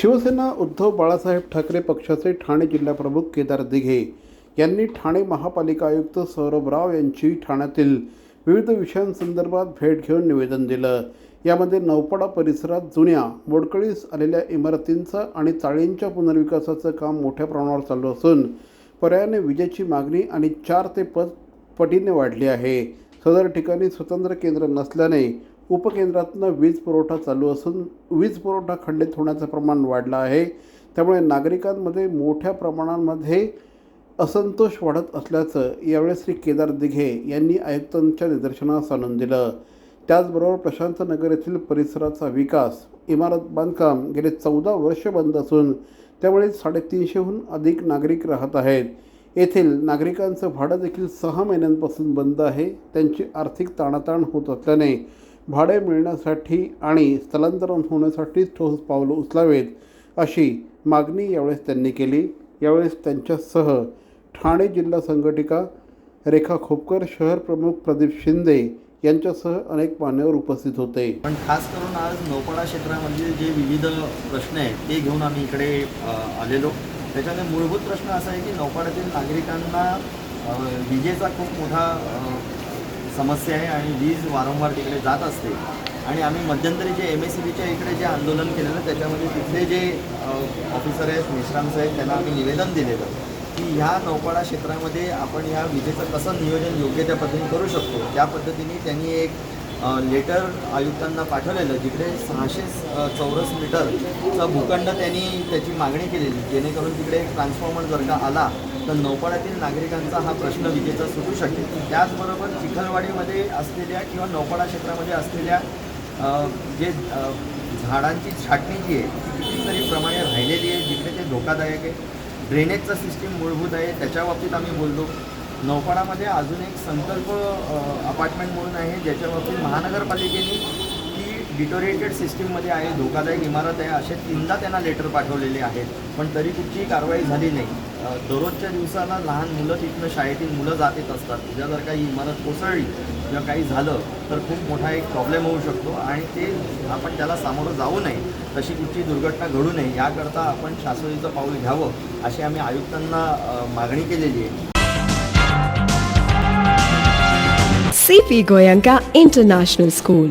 शिवसेना उद्धव बाळासाहेब ठाकरे पक्षाचे ठाणे जिल्हाप्रमुख केदार दिघे यांनी ठाणे महापालिका आयुक्त सौरभ राव यांची ठाण्यातील विविध विषयांसंदर्भात भेट घेऊन निवेदन दिलं. यामध्ये नौपाडा परिसरात जुन्या मोडकळीस आलेल्या इमारतींचं आणि चाळींच्या पुनर्विकासाचं काम मोठ्या प्रमाणावर चालू असून पर्यायाने विजेची मागणी आणि चार ते पट पटीने वाढली आहे. सदर ठिकाणी स्वतंत्र केंद्र नसल्याने उपकेंद्रातनं वीज पुरवठा चालू असून वीज पुरवठा खंडित होण्याचं प्रमाण वाढलं आहे. त्यामुळे नागरिकांमध्ये मोठ्या प्रमाणामध्ये असंतोष वाढत असल्याचं यावेळी श्री केदार दिघे यांनी आयुक्तांच्या निदर्शनास आणून दिलं. त्याचबरोबर प्रशांत नगर येथील परिसराचा विकास इमारत बांधकाम गेले चौदा वर्ष बंद असून त्यामुळे साडेतीनशेहून अधिक नागरिक राहत आहेत. येथील नागरिकांचं भाडं देखील सहा महिन्यांपासून बंद आहे. त्यांची आर्थिक ताणाताण होत असल्याने भाडे मिळण्यासाठी आणि स्थलांतरण होण्यासाठी ठोस पावलं उचलावेत अशी मागणी यावेळेस त्यांनी केली. यावेळेस त्यांच्यासह ठाणे जिल्हा संघटिका रेखा खोपकर शहर प्रमुख प्रदीप शिंदे यांच्यासह अनेक मान्यवर उपस्थित होते. पण खास करून आज नौपाडा क्षेत्रामध्ये जे विविध प्रश्न आहेत ते घेऊन आम्ही इकडे आलेलो. त्याच्यामध्ये मूलभूत प्रश्न असा आहे की नौपाड्यातील नागरिकांना विजेचा खूप मोठा समस्या आहे आणि वीज वारंवार तिकडे जात असते. आणि आम्ही मध्यंतरी जे एम एस सी बीच्या इकडे जे आंदोलन केलेलं त्याच्यामध्ये तिथले जे ऑफिसर आहेत मिश्राम साहेब त्यांना आम्ही निवेदन दिलेलं. की ह्या नौपाडा क्षेत्रामध्ये आपण ह्या विजेचं कसं नियोजन योग्य त्या पद्धतीने करू शकतो? त्या पद्धतीने त्यांनी एक लेटर आयुक्तांना पाठवलेलं जिकडे सहाशे चौरस मीटरचा भूखंड त्यांनी त्याची मागणी केलेली जेणेकरून तिकडे एक ट्रान्सफॉर्मर जर का आला तर नौपाड्यातील नागरिकांचा हा प्रश्न विजेचा सुटू शकेल. त्याचबरोबर चिखलवाडीमध्ये असलेल्या किंवा नौपाडा क्षेत्रामध्ये असलेल्या जे झाडांची छाटणी जी आहे ती कितीतरी प्रमाणे राहिलेली आहे जिकडे ते धोकादायक आहे. ड्रेनेजचं सिस्टीम मूलभूत आहे त्याच्या बाबतीत आम्ही बोलतो नौपाडामध्ये अजून एक संकल्प अपार्टमेंट म्हणून आहे ज्याच्या बाबतीत महानगरपालिकेने डिटोरेटेड सिस्टीममध्ये आहे धोकादायक इमारत आहे असे तीनदा त्यांना लेटर पाठवलेले आहेत. पण तरी कुठचीही कारवाई झाली नाही. दररोजच्या दिवसाला लहान मुलं तिथनं शाळेतील मुलं जात येत असतात. उद्या जर काही इमारत कोसळली किंवा काही झालं तर खूप मोठा एक प्रॉब्लेम होऊ शकतो. आणि ते आपण त्याला सामोरं जाऊ नये. तशी कुठची दुर्घटना घडू नये याकरता आपण शासनाचं पाऊल घ्यावं अशी आम्ही आयुक्तांना मागणी केलेली आहे. C P Goenka international school